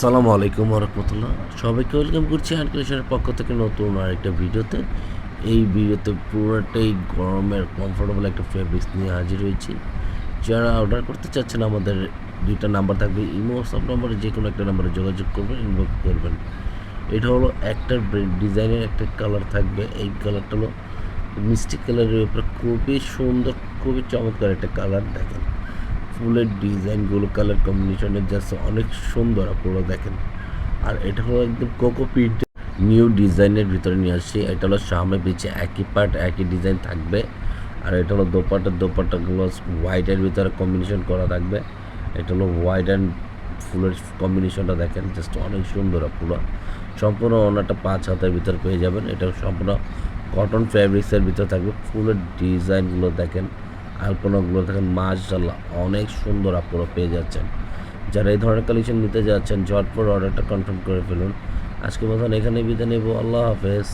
সালামু আলাইকুম রহমতুল্লাহ। সবাইকে ওয়েলকাম করছি আনক্রিয়েশনের পক্ষ থেকে নতুন আরেকটা ভিডিওতে। এই ভিডিওতে পুরোটাই গরমের কমফোর্টেবল একটা ফেব্রিক্স নিয়ে হাজির হয়েছি। যারা অর্ডার করতে চাচ্ছেন, আমাদের দুইটা নাম্বার থাকবে। ইমো হোয়াটসঅ্যাপ নাম্বারে যে কোনো একটা নাম্বারে যোগাযোগ করবেন ইনবক্স করবেন। এটা হলো একটা ডিজাইনের একটা কালার থাকবে। এই কালারটা হলো মিষ্টি কালারের উপরে খুবই সুন্দর, খুবই চমৎকার একটা কালার দেখেন। ফুলের ডিজাইনগুলো কালার কম্বিনেশনের জাস্ট অনেক সুন্দর আপনারা দেখেন। আর এটা হলো একদম কোকো নিউ ডিজাইনের ভিতরে নিয়ে আসছি। এটা হলো সামনে পিছিয়ে একই পার্ট একই ডিজাইন থাকবে। আর এটা হলো দোপাট্টা দোপাট্টাগুলো হোয়াইটের ভিতরে কম্বিনেশন করা থাকবে। এটা হলো হোয়াইট অ্যান্ড ফুলের কম্বিনেশনটা দেখেন জাস্ট অনেক সুন্দর পুরো সম্পূর্ণ ওনাটা পাঁচ হাতের ভিতর পেয়ে যাবেন। এটা সম্পূর্ণ কটন ফ্যাব্রিক্সের ভিতর থাকবে। ফুলের ডিজাইনগুলো দেখেন। আলপনাগুলো দেখেন মাশাল্লাহ অনেক সুন্দর আপনারা পেয়ে যাচ্ছেন। যারা এই ধরনের কালেকশন নিতে যাচ্ছেন, ঝটপট অর্ডারটা কনফার্ম করে ফেলুন। আজকে মতন এখানে বিদায় নেব, আল্লাহ হাফেজ।